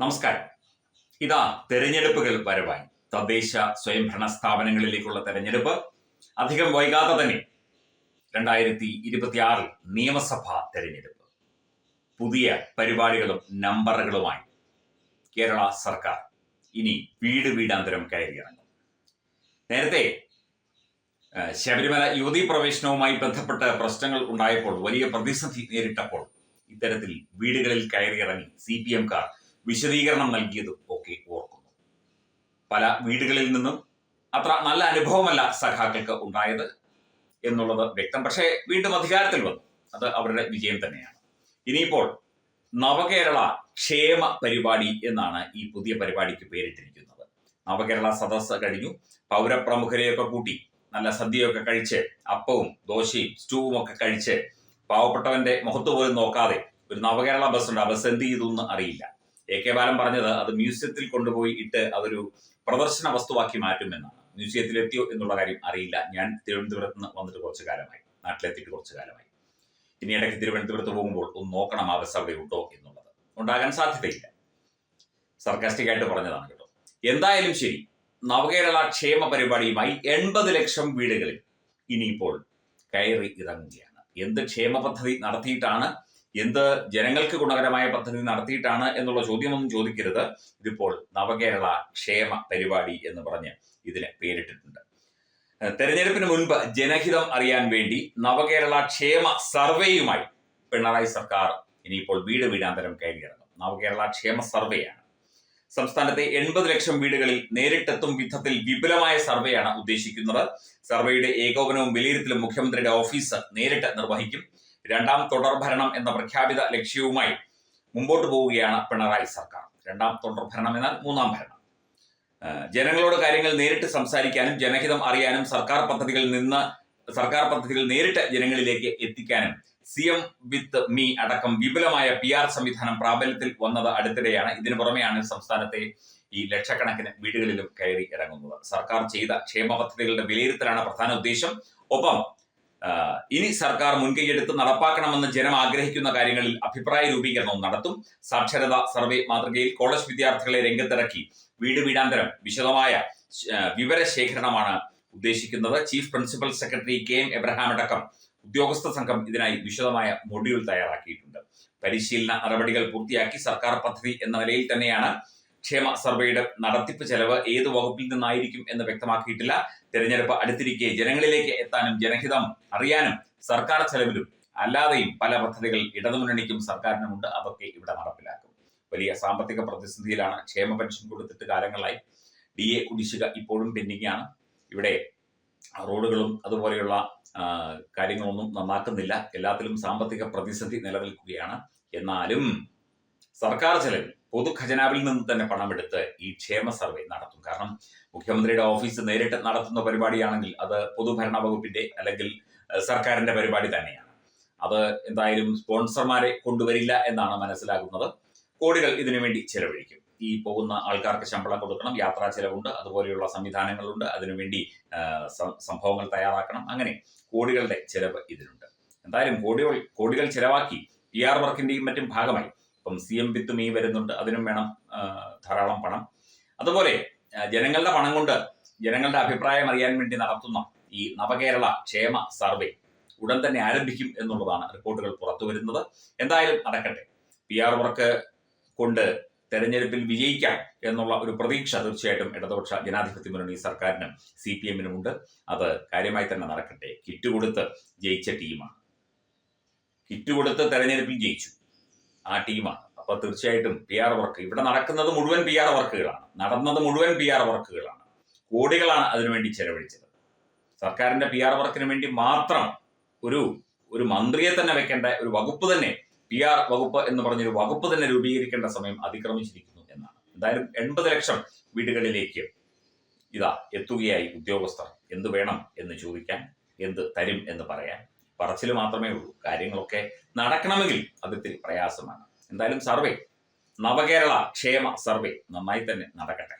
നമസ്കാരം. ഇതാ തെരഞ്ഞെടുപ്പുകൾ വരവായി തദ്ദേശ സ്വയംഭരണ സ്ഥാപനങ്ങളിലേക്കുള്ള തെരഞ്ഞെടുപ്പ്. അധികം വൈകാതെ തന്നെ രണ്ടായിരത്തി ഇരുപത്തിയാറിൽ നിയമസഭാ തെരഞ്ഞെടുപ്പ്. പുതിയ പരിപാടികളും നമ്പറുകളുമായി കേരള സർക്കാർ ഇനി വീട് വീടാന്തരം കയറിയിറങ്ങും. നേരത്തെ ശബരിമല യുവതീ പ്രവേശനവുമായി ബന്ധപ്പെട്ട പ്രശ്നങ്ങൾ ഉണ്ടായപ്പോൾ വലിയ പ്രതിസന്ധി നേരിട്ടപ്പോൾ ഇത്തരത്തിൽ വീടുകളിൽ കയറിയിറങ്ങി സി പി എംകാർ വിശദീകരണം നൽകിയതും ഒക്കെ ഓർക്കുന്നു. പല വീടുകളിൽ നിന്നും അത്ര നല്ല അനുഭവമല്ല സഖാക്കൾക്ക് ഉണ്ടായത് എന്നുള്ളത് വ്യക്തം. പക്ഷേ വീണ്ടും അധികാരത്തിൽ വന്നു. അത് അവരുടെ വിജയം തന്നെയാണ്. ഇനിയിപ്പോൾ നവകേരള ക്ഷേമ പരിപാടി എന്നാണ് ഈ പുതിയ പരിപാടിക്ക് പേരിട്ടിരിക്കുന്നത്. നവകേരള സദസ്സ് കഴിഞ്ഞു. പൗരപ്രമുഖരെയൊക്കെ കൂട്ടി നല്ല സദ്യയൊക്കെ കഴിച്ച് അപ്പവും ദോശയും സ്റ്റൂവും ഒക്കെ കഴിച്ച് പാവപ്പെട്ടവന്റെ മുഖത്ത് പോലും നോക്കാതെ ഒരു നവകേരള ബസ് ഉണ്ട് ആ ബസ് എന്ത് ചെയ്തു എന്ന് അറിയില്ല. എ കെ ബാലൻ പറഞ്ഞത് അത് മ്യൂസിയത്തിൽ കൊണ്ടുപോയി ഇട്ട് അതൊരു പ്രദർശന വസ്തുവാക്കി മാറ്റുമെന്നാണ് മ്യൂസിയത്തിൽ എത്തിയോ എന്നുള്ള കാര്യം അറിയില്ല. ഞാൻ തിരുവനന്തപുരത്ത് നിന്ന് വന്നിട്ട് കുറച്ചു കാലമായി. നാട്ടിലെത്തിയിട്ട് കുറച്ചു കാലമായി. ഇനി ഇടയ്ക്ക് തിരുവനന്തപുരത്ത് പോകുമ്പോൾ ഒന്ന് നോക്കണം ആ ബസ് അവിടെ ഉണ്ടോ എന്നുള്ളത്. ഉണ്ടാകാൻ സാധ്യതയില്ല. സർക്കാസ്റ്റിക് ആയിട്ട് പറഞ്ഞതാണ് കേട്ടോ. എന്തായാലും ശരി നവകേരള ക്ഷേമ പരിപാടിയുമായി എൺപത് ലക്ഷം വീടുകളിൽ ഇനിയിപ്പോൾ കയറി ഇറങ്ങുകയാണ്. എന്ത് ക്ഷേമ പദ്ധതി നടത്തിയിട്ടാണ് എന്ത് ജനങ്ങൾക്ക് ഗുണകരമായ പദ്ധതി നടത്തിയിട്ടാണ് എന്നുള്ള ചോദ്യമൊന്നും ചോദിക്കരുത്. ഇതിപ്പോൾ നവകേരള ക്ഷേമ പരിപാടി എന്ന് പറഞ്ഞ് ഇതിന് പേരിട്ടിട്ടുണ്ട്. തെരഞ്ഞെടുപ്പിന് മുൻപ് ജനഹിതം അറിയാൻ വേണ്ടി നവകേരള ക്ഷേമ സർവേയുമായി പിണറായി സർക്കാർ ഇനിയിപ്പോൾ വീട് വീടാന്തരം കയറിയിറങ്ങും നവകേരള ക്ഷേമ സർവേയാണ്. സംസ്ഥാനത്തെ എൺപത് ലക്ഷം വീടുകളിൽ നേരിട്ടെത്തും വിധത്തിൽ വിപുലമായ സർവേയാണ് ഉദ്ദേശിക്കുന്നത്. സർവേയുടെ ഏകോപനവും വിലയിരുത്തലും മുഖ്യമന്ത്രിയുടെ ഓഫീസ് നേരിട്ട് നിർവഹിക്കും. രണ്ടാം തുടർ ഭരണം എന്ന പ്രഖ്യാപിത ലക്ഷ്യവുമായി മുമ്പോട്ട് പോവുകയാണ് പിണറായി സർക്കാർ. രണ്ടാം തുടർ ഭരണം എന്നാൽ മൂന്നാം ഭരണം. ജനങ്ങളോട് കാര്യങ്ങൾ നേരിട്ട് സംസാരിക്കാനും ജനഹിതം അറിയാനും സർക്കാർ പദ്ധതികളിൽ നിന്ന് സർക്കാർ പദ്ധതികൾ നേരിട്ട് ജനങ്ങളിലേക്ക് എത്തിക്കാനും സി എം വിത്ത് മീ അടക്കം വിപുലമായ പി ആർ സംവിധാനം പ്രാബല്യത്തിൽ വന്നത് അടുത്തിടെയാണ്. ഇതിനു പുറമെയാണ് സംസ്ഥാനത്തെ ഈ ലക്ഷക്കണക്കിന് വീടുകളിലും കയറി ഇറങ്ങുന്നത്. സർക്കാർ ചെയ്ത ക്ഷേമ പദ്ധതികളുടെ വിലയിരുത്തലാണ് പ്രധാന ഉദ്ദേശം. ഒപ്പം ഇനി സർക്കാർ മുൻകൈയെടുത്ത് നടപ്പാക്കണമെന്ന് ജനം ആഗ്രഹിക്കുന്ന കാര്യങ്ങളിൽ അഭിപ്രായ രൂപീകരണവും നടത്തും. സാക്ഷരത സർവേ മാതൃകയിൽ കോളേജ് വിദ്യാർത്ഥികളെ രംഗത്തിറക്കി വീട് വീടാന്തരം വിശദമായ വിവര വിവരശേഖരണമാണ് ഉദ്ദേശിക്കുന്നത്. Chief principal secretary K M Abraham അടക്കം ഉദ്യോഗസ്ഥ സംഘം ഇതിനായി വിശദമായ മൊഡ്യൂൾ തയ്യാറാക്കിയിട്ടുണ്ട്. പരിശീലന നടപടികൾ പൂർത്തിയാക്കി സർക്കാർ പദ്ധതി എന്ന നിലയിൽ തന്നെയാണ് ക്ഷേമ സർവേയുടെ നടത്തിപ്പ് ചെലവ് ഏത് വകുപ്പിൽ നിന്നായിരിക്കും എന്ന് വ്യക്തമാക്കിയിട്ടില്ല. തെരഞ്ഞെടുപ്പ് അടുത്തിരിക്കെ ജനങ്ങളിലേക്ക് എത്താനും ജനഹിതം അറിയാനും സർക്കാർ ചെലവിലും അല്ലാതെയും പല പദ്ധതികൾ ഇടതുമുന്നണിക്കും സർക്കാരിനുമുണ്ട്. അതൊക്കെ ഇവിടെ നടപ്പിലാക്കും. വലിയ സാമ്പത്തിക പ്രതിസന്ധിയിലാണ് ക്ഷേമ പെൻഷൻ കൊടുത്തിട്ട് കാലങ്ങളായി. ഡി എ കുടിശ്ശിക ഇപ്പോഴും പെൻഡിംഗ് ഇവിടെ റോഡുകളും അതുപോലെയുള്ള കാര്യങ്ങളൊന്നും നന്നാക്കുന്നില്ല. എല്ലാത്തിലും സാമ്പത്തിക പ്രതിസന്ധി നിലനിൽക്കുകയാണ്. എന്നാലും സർക്കാർ ചെലവിൽ പൊതു ഖജനാവിൽ നിന്ന് തന്നെ പണമെടുത്ത് ഈ ക്ഷേമ സർവേ നടത്തും. കാരണം മുഖ്യമന്ത്രിയുടെ ഓഫീസ് നേരിട്ട് നടത്തുന്ന പരിപാടിയാണെങ്കിൽ അത് പൊതുഭരണ വകുപ്പിന്റെ അല്ലെങ്കിൽ സർക്കാരിന്റെ പരിപാടി തന്നെയാണ്. അത് എന്തായാലും സ്പോൺസർമാരെ കൊണ്ടുവരില്ല എന്നാണ് മനസ്സിലാകുന്നത്. കോടികൾ ഇതിനു വേണ്ടി ചെലവഴിക്കും. ഈ പോകുന്ന ആൾക്കാർക്ക് ശമ്പളം കൊടുക്കണം യാത്രാ ചെലവുണ്ട് അതുപോലെയുള്ള സംവിധാനങ്ങളുണ്ട് അതിനുവേണ്ടി സംഭവങ്ങൾ തയ്യാറാക്കണം അങ്ങനെ കോടികളുടെ ചെലവ് ഇതിനുണ്ട്. എന്തായാലും കോടികൾ കോടികൾ ചെലവാക്കി പി ആർ വർക്കിന്റെയും മറ്റും ഭാഗമായി ഇപ്പം സി എം വിത്ത് മീ വരുന്നുണ്ട് അതിനും വേണം ധാരാളം പണം. അതുപോലെ ജനങ്ങളുടെ പണം കൊണ്ട് ജനങ്ങളുടെ അഭിപ്രായം അറിയാൻ വേണ്ടി നടത്തുന്ന ഈ നവകേരള ക്ഷേമ സർവേ ഉടൻ തന്നെ ആരംഭിക്കും എന്നുള്ളതാണ് റിപ്പോർട്ടുകൾ പുറത്തു വരുന്നത്. എന്തായാലും നടക്കട്ടെ. പി ആർ വർക്ക് കൊണ്ട് തെരഞ്ഞെടുപ്പിൽ വിജയിക്കാം എന്നുള്ള ഒരു പ്രതീക്ഷ തീർച്ചയായിട്ടും ഇടതുപക്ഷ ജനാധിപത്യ മുന്നണി സർക്കാരിനും സി പി എമ്മിനും ഉണ്ട്. അത് കാര്യമായി തന്നെ നടക്കട്ടെ. കിറ്റ് കൊടുത്ത് ജയിച്ച ടീമാണ്. കിറ്റ് കൊടുത്ത് തെരഞ്ഞെടുപ്പിൽ ജയിച്ചു. ആ ടീമാണ്. അപ്പൊ തീർച്ചയായിട്ടും പി ആർ വർക്ക് ഇവിടെ നടക്കുന്നത് മുഴുവൻ പി ആർ വർക്കുകളാണ് നടന്നത് മുഴുവൻ പി ആർ വർക്കുകളാണ് കോടികളാണ് അതിനുവേണ്ടി ചെലവഴിച്ചത്. സർക്കാരിന്റെ പി ആർ വർക്കിന് വേണ്ടി മാത്രം ഒരു ഒരു മന്ത്രിയെ തന്നെ വെക്കേണ്ട ഒരു വകുപ്പ് തന്നെ പി ആർ വകുപ്പ് എന്ന് പറഞ്ഞൊരു വകുപ്പ് തന്നെ രൂപീകരിക്കേണ്ട സമയം അതിക്രമിച്ചിരിക്കുന്നു എന്നാണ്. എന്തായാലും എൺപത് ലക്ഷം വീടുകളിലേക്ക് ഇതാ എത്തുകയായി ഉദ്യോഗസ്ഥർ. എന്ത് വേണം എന്ന് ചോദിക്കാൻ എന്ത് തരും എന്ന് പറയാൻ. പറച്ചിൽ മാത്രമേ ഉള്ളൂ. കാര്യങ്ങളൊക്കെ നടക്കണമെങ്കിൽ അത് ഇത്തിരി പ്രയാസമാണ്. എന്തായാലും സർവേ നവകേരള ക്ഷേമ സർവേ നന്നായി തന്നെ നടക്കട്ടെ.